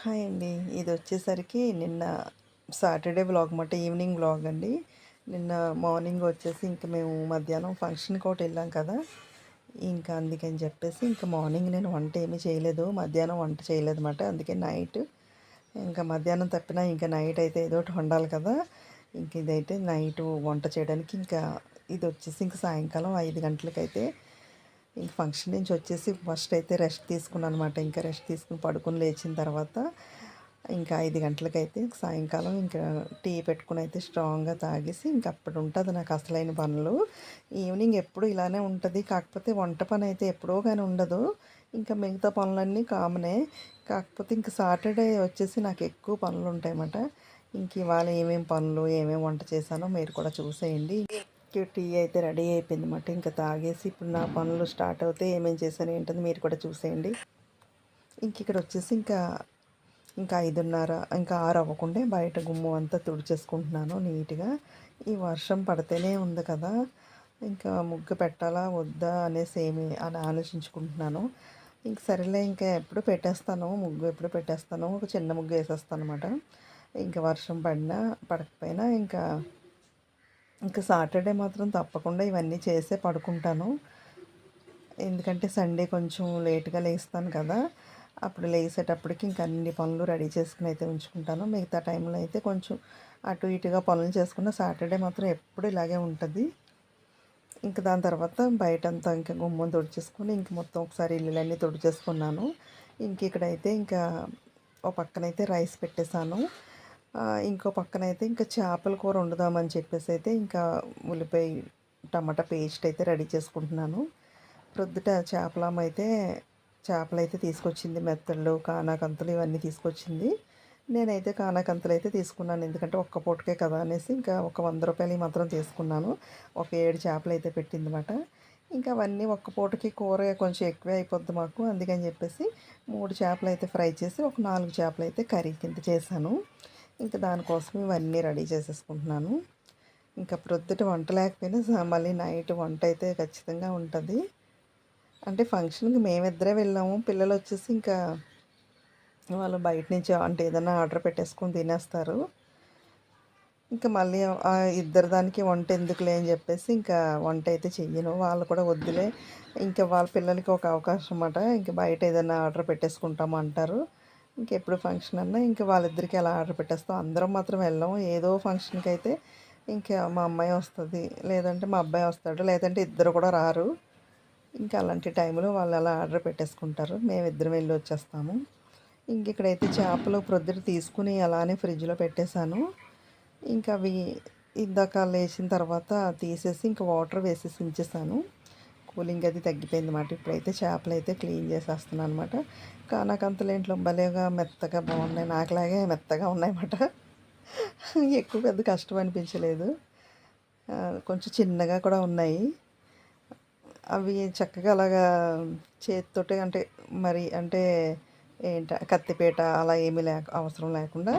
Hi అండి. ఇది వచ్చేసరికి నిన్న సాటర్డే బ్లాగ్ మాట ఈవినింగ్ బ్లాగ్ అండి. నిన్న మార్నింగ్ వచ్చేసి ఇంకా మేము మధ్యాహ్నం ఫంక్షన్కి ఒకటి వెళ్ళాం కదా. ఇంకా అందుకని చెప్పేసి ఇంకా మార్నింగ్ నేను వంట ఏమీ చేయలేదు. మధ్యాహ్నం వంట చేయలేదు అనమాట అందుకే నైట్ ఇంకా మధ్యాహ్నం తప్పినా ఇంకా నైట్ అయితే ఏదో ఒకటి వండాలి కదా. ఇంక ఇదైతే నైట్ వంట చేయడానికి ఇంకా ఇది వచ్చేసి ఇంకా సాయంకాలం ఐదు గంటలకైతే ఇంక ఫంక్షన్ నుంచి వచ్చేసి ఫస్ట్ అయితే రెస్ట్ తీసుకున్నాను అనమాట ఇంకా రెస్ట్ తీసుకుని పడుకుని లేచిన తర్వాత ఇంకా ఐదు గంటలకైతే సాయంకాలం ఇంకా టీ పెట్టుకుని అయితే స్ట్రాంగ్గా తాగేసి ఇంకా అప్పుడు ఉంటుంది నాకు అసలైన పనులు. ఈవినింగ్ ఎప్పుడు ఇలానే ఉంటుంది. కాకపోతే వంట పని అయితే ఎప్పుడో కానీ ఉండదు. ఇంకా మిగతా పనులన్నీ కామనే. కాకపోతే ఇంకా సాటర్డే వచ్చేసి నాకు ఎక్కువ పనులు ఉంటాయన్నమాట. ఇంక ఇవాళ ఏమేమి పనులు ఏమేమి వంట చేశానో మీరు కూడా చూసేయండి. టీ అయితే రెడీ అయిపోయింది అన్నమాట ఇంకా తాగేసి ఇప్పుడు నా పనులు స్టార్ట్ అవుతాయి ఏమేమి చేశాను ఏంటని మీరు కూడా చూసేయండి. ఇంక ఇక్కడ వచ్చేసి ఇంకా ఇంకా ఐదున్నర ఇంకా ఆరు అవ్వకుండా బయట గుమ్ము అంతా తుడిచేసుకుంటున్నాను నీట్గా. ఈ వర్షం పడితేనే ఉంది కదా ఇంకా ముగ్గు పెట్టాలా వద్దా అనేసి ఏమి అని ఆలోచించుకుంటున్నాను. ఇంక సరేలే ఇంకా ఎప్పుడు పెట్టేస్తాను ముగ్గు ఎప్పుడు పెట్టేస్తాను ఒక చిన్న ముగ్గు వేసేస్తాను అనమాట ఇంకా వర్షం పడినా పడకపోయినా ఇంకా ఇంకా సాటర్డే మాత్రం తప్పకుండా ఇవన్నీ చేసే పడుకుంటాను. ఎందుకంటే సండే కొంచెం లేట్గా లేస్తాను కదా అప్పుడు లేసేటప్పటికి ఇంక అన్ని పనులు రెడీ చేసుకుని అయితే ఉంచుకుంటాను. మిగతా టైంలో అయితే కొంచెం అటు ఇటుగా పనులు చేసుకున్న సాటర్డే మాత్రం ఎప్పుడు ఇలాగే ఉంటుంది. ఇంక దాని తర్వాత బయటంతా ఇంకా గుమ్మం తుడిచేసుకొని ఇంక మొత్తం ఒకసారి ఇల్లులన్నీ తుడిచేసుకున్నాను. ఇంక ఇక్కడైతే ఇంకా ఓ పక్కనైతే రైస్ పెట్టేశాను. ఇంకో పక్కన అయితే ఇంకా చేపల కూర వండుదామని చెప్పేసి అయితే ఇంకా ఉల్లిపాయ టమాటా పేస్ట్ అయితే రెడీ చేసుకుంటున్నాను. ప్రొద్దుట చేపలమ్మ అయితే చేపలు అయితే తీసుకొచ్చింది మెత్తళ్ళు కానాకంతులు ఇవన్నీ తీసుకొచ్చింది. నేనైతే కానాకంతలు అయితే తీసుకున్నాను. ఎందుకంటే ఒక్క పూటకే కదా అనేసి ఇంకా ఒక వంద రూపాయలు మాత్రం తీసుకున్నాను. ఒక ఏడు చేపలు అయితే పెట్టిందన్నమాట. ఇంకా అవన్నీ ఒక్క పూటకి కూర కొంచెం ఎక్కువే అయిపోద్ది మాకు. అందుకని చెప్పేసి మూడు చేపలు అయితే ఫ్రై చేసి ఒక నాలుగు చేపలు అయితే కర్రీ కింద చేశాను. ఇంకా దానికోసం ఇవన్నీ రెడీ చేసేసుకుంటున్నాను. ఇంకా ప్రొద్దుట వంట లేకపోయినా మళ్ళీ నైట్ వంట అయితే ఖచ్చితంగా ఉంటుంది. అంటే ఫంక్షన్కి మేమిద్దరే వెళ్ళాము. పిల్లలు వచ్చేసి ఇంకా వాళ్ళు బయట నుంచి అంటే ఏదైనా ఆర్డర్ పెట్టేసుకొని తినేస్తారు. ఇంకా మళ్ళీ ఇద్దరు దానికి వంట ఎందుకులే అని చెప్పేసి ఇంకా వంట అయితే చెయ్యను. వాళ్ళు కూడా వద్దులే. ఇంకా వాళ్ళ పిల్లలకి ఒక అవకాశం అన్నమాట. ఇంకా బయట ఏదైనా ఆర్డర్ పెట్టేసుకుంటాము అంటారు. ఇంకెప్పుడు ఫంక్షన్ అన్నా ఇంకా వాళ్ళిద్దరికి ఎలా ఆర్డర్ పెట్టేస్తాం? అందరం మాత్రం వెళ్ళాం. ఏదో ఫంక్షన్కి అయితే ఇంకా మా అమ్మాయి వస్తుంది. లేదంటే మా అబ్బాయి వస్తాడు. లేదంటే ఇద్దరు కూడా రారు. ఇంకా అలాంటి టైంలో వాళ్ళు అలా ఆర్డర్ పెట్టేసుకుంటారు. మేము ఇద్దరం వెళ్ళి వచ్చేస్తాము. ఇంక ఇక్కడైతే చేపలు ప్రొద్దుట తీసుకుని అలానే ఫ్రిడ్జ్లో పెట్టేశాను. ఇంకా అవి ఇందాక లేచిన తర్వాత తీసేసి ఇంకా వాటర్ వేసేసి ఉంచేసాను కూలింగ్ అది తగ్గిపోయింది అనమాట ఇప్పుడైతే చేపలు అయితే క్లీన్ చేసేస్తున్నాను అనమాట. కానాకంతలేంట్లో భలేగా మెత్తగా బాగున్నాయి. నాకులాగే మెత్తగా ఉన్నాయన్నమాట ఎక్కువ పెద్ద కష్టం అనిపించలేదు. కొంచెం చిన్నగా కూడా ఉన్నాయి. అవి చక్కగా అలాగా చేతితోటి అంటే మరి అంటే ఏంట కత్తిపేట అలా ఏమీ లేక అవసరం లేకుండా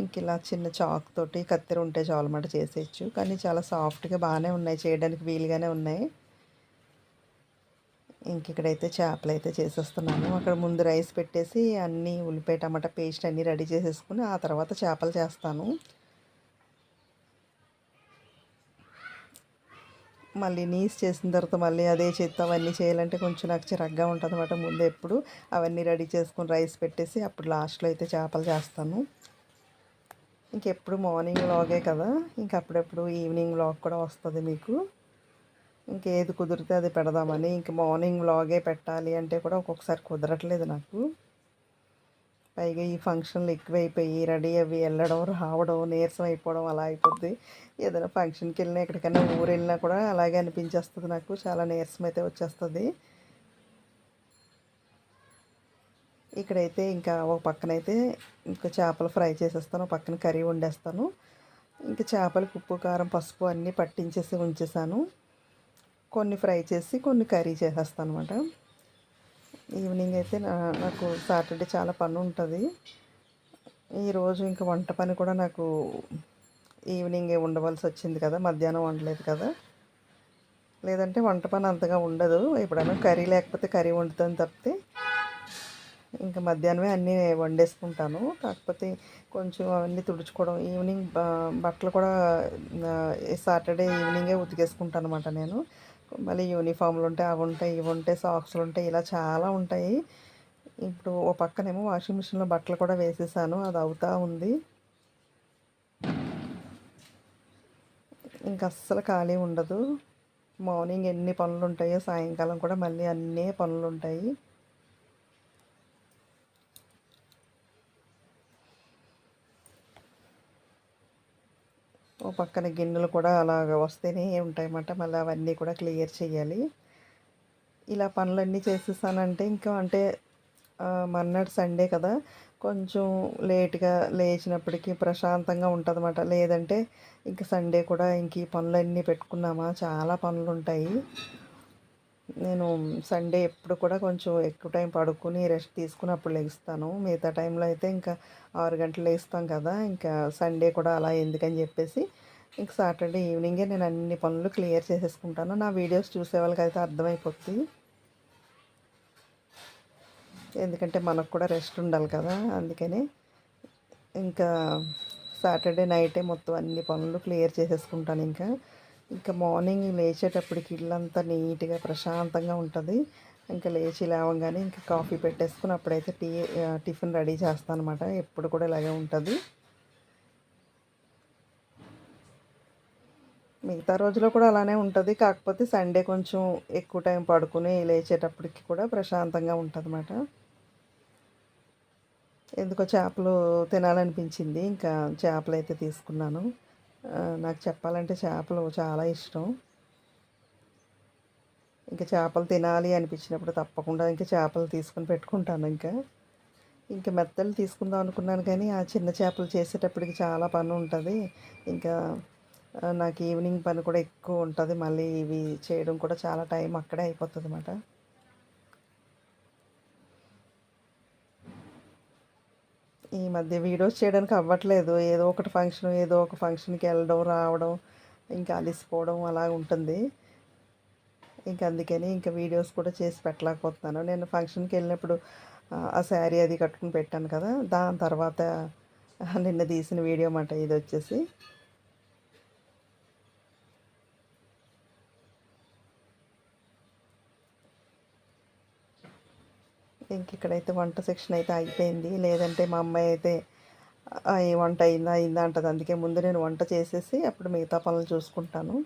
ఇంక ఇలా చిన్న చాక్ తోటి కత్తెర ఉంటే చాలన్నమాట చేసేయచ్చు. కానీ చాలా సాఫ్ట్గా బాగానే ఉన్నాయి. చేయడానికి వీలుగానే ఉన్నాయి. ఇంక ఇక్కడైతే చేపలు అయితే చేసేస్తున్నాను. అక్కడ ముందు రైస్ పెట్టేసి అన్నీ ఉల్లిపాయ టమాటా పేస్ట్ అన్నీ రెడీ చేసేసుకుని ఆ తర్వాత చేపలు చేస్తాను. మళ్ళీ నీస్ చేసిన తర్వాత మళ్ళీ అదే చేత్తో అవన్నీ చేయాలంటే కొంచెం నాకు చిరగ్గా ఉంటుంది అనమాట ముందు ఎప్పుడు. అవన్నీ రెడీ చేసుకుని రైస్ పెట్టేసి అప్పుడు లాస్ట్లో అయితే చేపలు చేస్తాను. ఇంకెప్పుడు మార్నింగ్ వ్లాగే కదా ఇంకప్పుడెప్పుడు ఈవినింగ్ వ్లాగ్ కూడా వస్తుంది మీకు. ఇంకేది కుదిరితే అది పెడదామని ఇంక మార్నింగ్ వ్లాగే పెట్టాలి అంటే కూడా ఒక్కొక్కసారి కుదరట్లేదు నాకు. పైగా ఈ ఫంక్షన్లు ఎక్కువైపోయి రెడీ అవి వెళ్ళడం రావడం నీరసం అయిపోవడం అలా అయిపోద్ది. ఏదైనా ఫంక్షన్కి వెళ్ళినా ఎక్కడికైనా ఊరు వెళ్ళినా కూడా అలాగే అనిపించేస్తుంది నాకు. చాలా నీరసం అయితే వచ్చేస్తుంది. ఇక్కడైతే ఇంకా ఒక పక్కనైతే ఇంకా చేపలు ఫ్రై చేసేస్తాను పక్కన కర్రీ వండేస్తాను. ఇంకా చేపలకు ఉప్పు కారం పసుపు అన్నీ పట్టించేసి ఉంచేసాను. కొన్ని ఫ్రై చేసి కొన్ని కర్రీ చేసేస్తాను అనమాట ఈవినింగ్ అయితే నాకు సాటర్డే చాలా పని ఉంటుంది. ఈరోజు ఇంకా వంట పని కూడా నాకు ఈవినింగే ఉండవలసి వచ్చింది కదా మధ్యాహ్నం వండలేదు కదా. లేదంటే వంట పని అంతగా ఉండదు. ఎప్పుడైనా కర్రీ లేకపోతే కర్రీ వండుతాను తప్పితే ఇంకా మధ్యాహ్నమే అన్నీ వండేసుకుంటాను. కాకపోతే కొంచెం అవన్నీ తుడుచుకోవడం ఈవినింగ్ బట్టలు కూడా సాటర్డే ఈవినింగే ఉతికేసుకుంటాను అనమాట నేను. మళ్ళీ యూనిఫామ్లు ఉంటాయి అవి ఉంటాయి ఇవి ఉంటాయి సాక్స్లు ఉంటాయి ఇలా చాలా ఉంటాయి. ఇప్పుడు ఓ పక్కనేమో వాషింగ్ మిషన్లో బట్టలు కూడా వేసేసాను అది అవుతా ఉంది. ఇంక అస్సలు ఖాళీ ఉండదు. మార్నింగ్ ఎన్ని పనులు ఉంటాయో సాయంకాలం కూడా మళ్ళీ అన్నీ పనులు ఉంటాయి. పక్కన గిన్నెలు కూడా అలాగ వస్తేనే ఉంటాయన్నమాట. మళ్ళీ అవన్నీ కూడా క్లియర్ చేయాలి. ఇలా పనులన్నీ చేసేసానంటే ఇంకా అంటే ఆ, మర్నాడు సండే కదా కొంచెం లేట్గా లేచినప్పటికీ ప్రశాంతంగా ఉంటుందన్నమాట. లేదంటే ఇంక సండే కూడా ఇంక ఈ పనులన్నీ పెట్టుకున్నామా? చాలా పనులు ఉంటాయి నేను సండే ఎప్పుడు కూడా కొంచెం ఎక్కువ టైం పడుకుని రెస్ట్ తీసుకుని అప్పుడు లెగుస్తాను మిగతా టైంలో అయితే ఇంకా ఆరు గంటలు లేస్తాం కదా ఇంకా సండే కూడా అలా ఎందుకని చెప్పేసి ఇంక సాటర్డే ఈవినింగే నేను అన్ని పనులు క్లియర్ చేసేసుకుంటాను. నా వీడియోస్ చూసే వాళ్ళకి అయితే అర్థమైపోతుంది ఎందుకంటే మనకు కూడా రెస్ట్ ఉండాలి కదా అందుకని ఇంకా సాటర్డే నైటే మొత్తం అన్ని పనులు క్లియర్ చేసేసుకుంటాను ఇంకా. ఇంకా మార్నింగ్ లేచేటప్పటికి ఇల్లంతా నీట్గా ప్రశాంతంగా ఉంటుంది. ఇంకా లేచి లేవగానే ఇంకా కాఫీ పెట్టేసుకుని అప్పుడైతే టీ టిఫిన్ రెడీ చేస్తాను అనమాట ఎప్పుడు కూడా ఇలాగే ఉంటుంది. మిగతా రోజులో కూడా అలానే ఉంటుంది. కాకపోతే సండే కొంచెం ఎక్కువ టైం పడుకుని లేచేటప్పటికి కూడా ప్రశాంతంగా ఉంటుంది అన్నమాట ఎందుకో చేపలు తినాలనిపించింది. ఇంకా చేపలు అయితే తీసుకున్నాను నాకు చెప్పాలంటే చేపలు చాలా ఇష్టం. ఇంకా చేపలు తినాలి అనిపించినప్పుడు తప్పకుండా ఇంకా చేపలు తీసుకుని పెట్టుకుంటాను ఇంకా. ఇంకా మెత్తలు తీసుకుందాం అనుకున్నాను కానీ ఆ చిన్న చేపలు చేసేటప్పటికి చాలా పని ఉంటుంది. ఇంకా నాకు ఈవినింగ్ పని కూడా ఎక్కువ ఉంటుంది. మళ్ళీ ఇవి చేయడం కూడా చాలా టైం అక్కడే అయిపోతుంది అన్నమాట ఈ మధ్య వీడియోస్ చేయడానికి అవ్వట్లేదు. ఏదో ఒకటి ఫంక్షన్ ఏదో ఒక ఫంక్షన్కి వెళ్ళడం రావడం ఇంకా అలిసిపోవడం అలా ఉంటుంది. ఇంకా అందుకని ఇంకా వీడియోస్ కూడా చేసి పెట్టలేకపోతున్నాను. నేను ఫంక్షన్కి వెళ్ళినప్పుడు ఆ, శారీ అది కట్టుకుని పెట్టాను కదా. దాని తర్వాత నిన్న తీసిన వీడియో మాట ఇది వచ్చేసి. ఇంక ఇక్కడైతే వంట సెక్షన్ అయితే అయిపోయింది. లేదంటే మా అమ్మాయి అయితే వంట అయిందా అయిందా అంటది. అందుకే ముందు నేను వంట చేసేసి అప్పుడు మిగతా పనులు చూసుకుంటాను.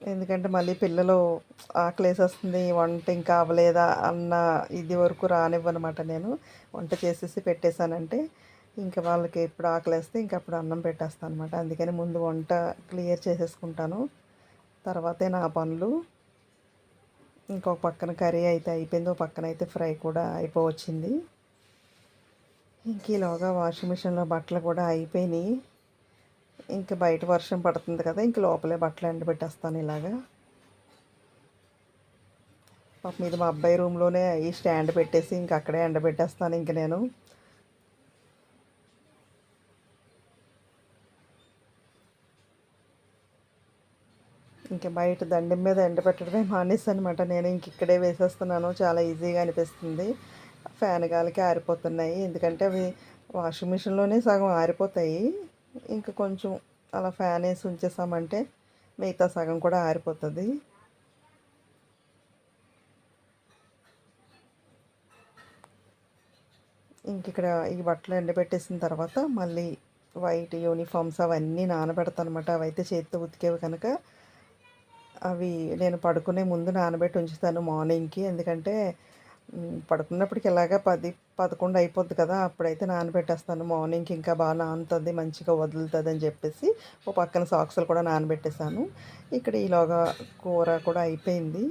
ఎందుకంటే మళ్ళీ పిల్లలు ఆకలేసేస్తుంది వంట ఇంకా అవ్వలేదా అన్న ఇది వరకు రానివ్వనమాట నేను. వంట చేసేసి పెట్టేశానంటే ఇంకా వాళ్ళకి ఎప్పుడు ఆకలేస్తే ఇంకా అప్పుడు అన్నం పెట్టేస్తాను అనమాట అందుకని ముందు వంట క్లియర్ చేసేసుకుంటాను. తర్వాతే నా పనులు. ఇంకొక పక్కన కర్రీ అయితే అయిపోయింది ఒక పక్కన అయితే ఫ్రై కూడా అయిపోవచ్చింది. ఇంక ఈలోగా వాషింగ్ మిషన్లో బట్టలు కూడా అయిపోయినాయి. ఇంక బయట వర్షం పడుతుంది కదా ఇంక లోపలే బట్టలు ఎండబెట్టేస్తాను ఇలాగా. పాప మీద మా అబ్బాయి రూమ్లోనే ఈ స్టాండ్ పెట్టేసి ఇంక అక్కడే ఎండబెట్టేస్తాను ఇంక నేను. ఇంకా బయట దండం మీద ఎండబెట్టడమే మానేసి అనమాట నేను ఇంక ఇక్కడే వేసేస్తున్నాను. చాలా ఈజీగా అనిపిస్తుంది. ఫ్యాన్ గాలికి ఆరిపోతున్నాయి ఎందుకంటే అవి వాషింగ్ మిషన్లోనే సగం ఆరిపోతాయి. ఇంకా కొంచెం అలా ఫ్యాన్ వేసి ఉంచేసామంటే మిగతా సగం కూడా ఆరిపోతుంది. ఇంక ఇక్కడ ఈ బట్టలు ఎండబెట్టేసిన తర్వాత మళ్ళీ వైట్ యూనిఫామ్స్ అవన్నీ నానబెడతానమాట. అనమాట అవైతే చేతితో ఉతికేవి కనుక. అవి నేను పడుకునే ముందు నానబెట్టి ఉంచుతాను మార్నింగ్కి. ఎందుకంటే పడుకున్నప్పటికి ఎలాగా పది పదకొండు అయిపోద్ది కదా అప్పుడైతే నానబెట్టేస్తాను మార్నింగ్కి. ఇంకా బాగా నానుతుంది మంచిగా వదులుతుంది అని చెప్పేసి ఓ పక్కన సాక్సులు కూడా నానబెట్టేశాను. ఇక్కడ ఈలోగా కూర కూడా అయిపోయింది.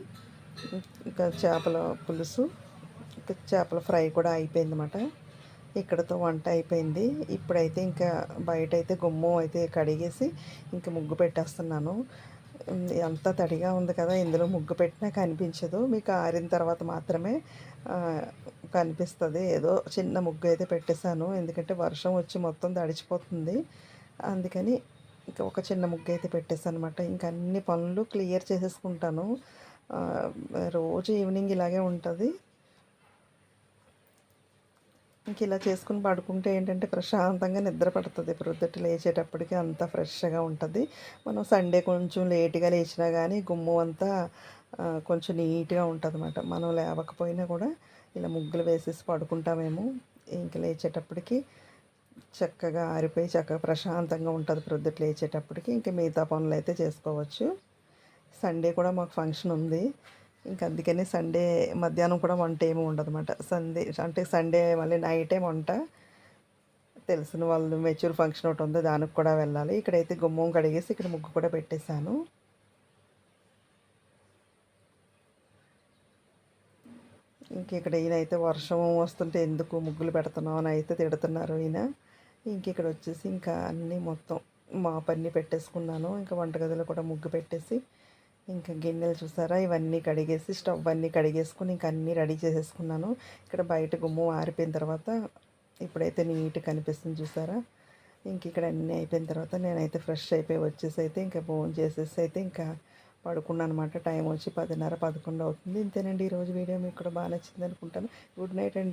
ఇంకా చేపల పులుసు ఇంకా చేపల ఫ్రై కూడా అయిపోయింది అనమాట ఇక్కడతో వంట అయిపోయింది. ఇప్పుడైతే ఇంకా బయట అయితే గుమ్మం అయితే కడిగేసి ఇంకా ముగ్గు పెట్టేస్తున్నాను. అంతా తడిగా ఉంది కదా ఇందులో ముగ్గు పెట్టినా కనిపించదు. మీకు ఆరిన తర్వాత మాత్రమే కనిపిస్తుంది. ఏదో చిన్న ముగ్గు అయితే పెట్టేశాను. ఎందుకంటే వర్షం వచ్చి మొత్తం తడిచిపోతుంది. అందుకని ఇంకా ఒక చిన్న ముగ్గు అయితే పెట్టేశాను అనమాట ఇంకా అన్ని పనులు క్లియర్ చేసేసుకుంటాను. రోజు ఈవినింగ్ ఇలాగే ఉంటుంది. ఇంక ఇలా చేసుకుని పడుకుంటే ఏంటంటే ప్రశాంతంగా నిద్ర పడుతుంది. ప్రొద్దుట లేచేటప్పటికి అంత ఫ్రెష్గా ఉంటుంది. మనం సండే కొంచెం లేట్గా లేచినా కానీ గుమ్ము అంతా కొంచెం నీట్గా ఉంటుంది అన్నమాట మనం లేవకపోయినా కూడా ఇలా ముగ్గులు వేసేసి పడుకుంటామేమో. ఇంక లేచేటప్పటికి చక్కగా ఆరిపోయి చక్కగా ప్రశాంతంగా ఉంటుంది ప్రొద్దుట లేచేటప్పటికి. ఇంకా మిగతా పనులు అయితే చేసుకోవచ్చు. సండే కూడా మాకు ఫంక్షన్ ఉంది. ఇంకా అందుకని సండే మధ్యాహ్నం కూడా వంట ఏమి ఉండదు అనమాట సండే అంటే సండే మళ్ళీ నైట్ టైం వంట. తెలిసిన వాళ్ళు మెచ్యూర్ ఫంక్షన్ ఒకటి ఉంది దానికి కూడా వెళ్ళాలి. ఇక్కడైతే గుమ్మం కడిగేసి ఇక్కడ ముగ్గు కూడా పెట్టేశాను. ఇంక ఇక్కడ ఈయన అయితే వర్షం వస్తుంటే ఎందుకు ముగ్గులు పెడుతున్నావు అని అయితే తిడుతున్నారు ఈయన. ఇంక ఇక్కడ వచ్చేసి ఇంకా అన్నీ మొత్తం మా పని పెట్టేసుకున్నాను. ఇంకా వంటగదిలో కూడా ముగ్గు పెట్టేసి ఇంకా గిన్నెలు చూసారా? ఇవన్నీ కడిగేసి స్టవ్ అన్నీ కడిగేసుకుని ఇంకా అన్నీ రెడీ చేసేసుకున్నాను. ఇక్కడ బయట గుమ్ము ఆరిపోయిన తర్వాత ఇప్పుడైతే నీట్గా కనిపిస్తుంది చూసారా? ఇంక ఇక్కడ అన్నీ అయిపోయిన తర్వాత నేనైతే ఫ్రెష్ అయిపోయి వచ్చేసి అయితే ఇంకా ఫోన్ చేసేసి అయితే ఇంకా పడుకున్నాను అనమాట టైం వచ్చి పదిన్నర పదకొండు అవుతుంది. ఇంతేనండి. ఈరోజు వీడియో మీకు కూడా బాగా నచ్చింది అనుకుంటాను. గుడ్ నైట్ అండి.